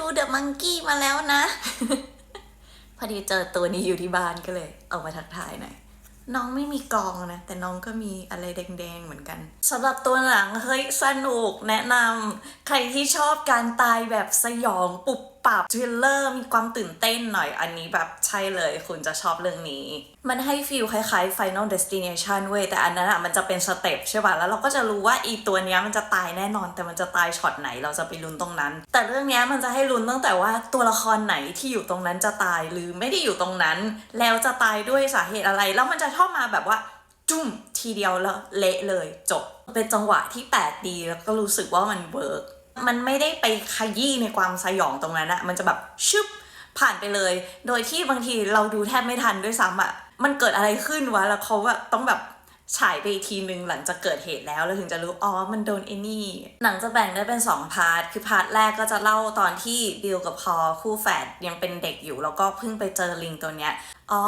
ดูเดอะมังกี้มาแล้วนะ พอดีเจอตัวนี้อยู่ที่บ้านก็เลย เอามาทักทายหน่อยน้องไม่มีกองนะ แต่น้องก็มีอะไรแดงๆเหมือนกันสำหรับตัวหนังเฮ้ยสนุกแนะนำใครที่ชอบการตายแบบสยองปุบปับทริลเลอร์มีความตื่นเต้นหน่อยอันนี้แบบใช่เลยคุณจะชอบเรื่องนี้ มันให้ฟีลคล้ายๆ Final Destination เว้ยแต่อันนั้นอะมันจะเป็นสเต็ปใช่ป่ะ แล้วเราก็จะรู้ว่าอีตัวเนี้ยมันจะตายแน่นอน แต่มันจะตายช็อตไหนเราจะไปลุ้นตรงนั้น แต่เรื่องเนี้ยมันจะให้ลุ้นตั้งแต่ว่าตัวละครไหนที่อยู่ตรงนั้นจะตายหรือไม่ได้อยู่ตรงนั้น แล้วจะตายด้วยสาเหตุอะไร แล้วมันจะชอบมาแบบว่าจุ้มทีเดียวแล้วเละเลยจบ เป็นจังหวะที่แปลกดีแล้วก็รู้สึกว่ามันเวิร์ก มันไม่ได้ไปขยี้ในความสยองตรงนั้นอะมันจะแบบชึบผ่านไปเลย โดยที่บางทีเราดูแทบไม่ทันด้วยซ้ำอะมันเกิดอะไรขึ้นวะ แล้วเขาแบบต้องแบบฉายไปอีกทีนึงหลังจากเกิดเหตุแล้วแล้วถึงจะรู้อ๋อมันโดนไอ้นี่ หนังจะแบ่งได้เป็นสองพาร์ท คือพาร์ทแรกก็จะเล่าตอนที่บิลกับพอคู่แฝดยังเป็นเด็กอยู่ แล้วก็เพิ่งไปเจอลิงตัวเนี้ยอ๋อ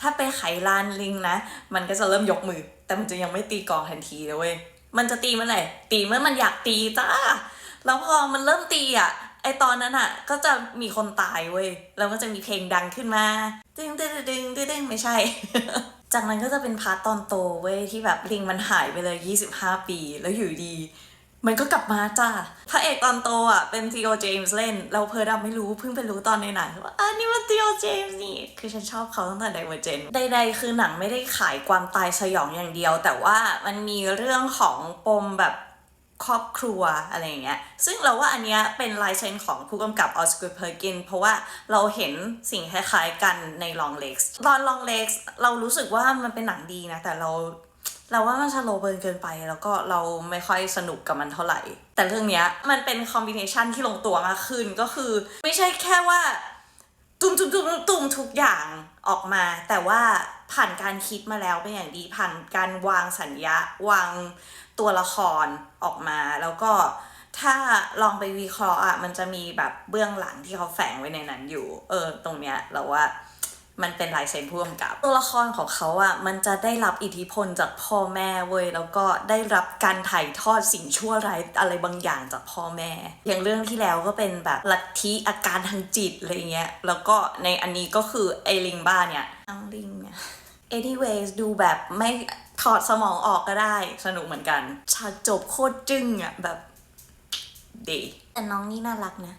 ถ้าไปไขลานลิงนะ มันก็จะเริ่มยกมือ แต่มันจะยังไม่ตีกองทันทีนะเว้ยมันจะตีเมื่อไหร่ตีเมื่อมันอยากตีจ้า แล้วพอมันเริ่มตีอะไอตอนนั้นอะ ก็จะมีคนตายเว้ย แล้วก็จะมีเพลงดังขึ้นมาตึงตึงตึงตึงไม่ใช่ จากนั้นก็จะเป็นพาร์ตตอนโตเว้ยที่แบบลิงมันหายไปเลย 25 ปี แล้วอยู่ดี มันก็กลับมาจ้าพระเอกตอนโตอะเป็นทีโอเจมส์เล่น เราเพอร์ดับไม่รู้เพิ่งไปรู้ตอนในหนังว่าอันนี้มันทีโอเจมส์นี่ คือฉันชอบเขาตั้งแต่ไดเวอร์เจนใดๆคือหนังไม่ได้ขายความตายสยองอย่างเดียว แต่ว่ามันมีเรื่องของปมแบบ ครอบครัวอะไรอย่างเงี้ย ซึ่งเราว่าอันเนี้ยเป็นลายเซ็นของผู้กำกับออสการ์เพอร์กิน เพราะว่าเราเห็นสิ่งคล้ายๆกันในลองเล็กซ์ตอนลองเล็กซ์เรารู้สึกว่ามันเป็นหนังดีนะ แต่เราเราว่ามันสโลเบิร์นเกินไป แล้วก็เราไม่ค่อยสนุกกับมันเท่าไหร่ แต่เรื่องเนี้ยมันเป็นคอมบิเนชันที่ลงตัวมากขึ้นก็คือ ไม่ใช่แค่ว่า ตุ้มตุ้มตุ้มตุ้มตุ้มทุกอย่างออกมา แต่ว่าผ่านการคิดมาแล้วเป็นอย่างดีผ่านการวางสัญญาวางตัวละครออกมา แล้วก็ถ้าลองไปวิเคราะห์อะมันจะมีแบบเบื้องหลังที่เขาแฝงไว้ในนั้นอยู่ เออ ตรงเนี้ยเราว่า มันเป็นลายเซ็นผู้กำกับ ตัวละครของเขาอะมันจะได้รับอิทธิพลจากพ่อแม่เว้ยแล้วก็ได้รับการถ่ายทอดสิ่งชั่วร้ายอะไรบางอย่างจากพ่อแม่ อย่างเรื่องที่แล้วก็เป็นแบบลัทธิอาการทางจิตอะไรเงี้ยแล้วก็ในอันนี้ก็คือไอลิงบ้าเนี่ยอังลิงเนี่ย anyways ดูแบบไม่ถอดสมองออกก็ได้สนุกเหมือนกันฉากจบโคตรจึ้งอะแบบดีแต่น้องนี่น่ารักนะ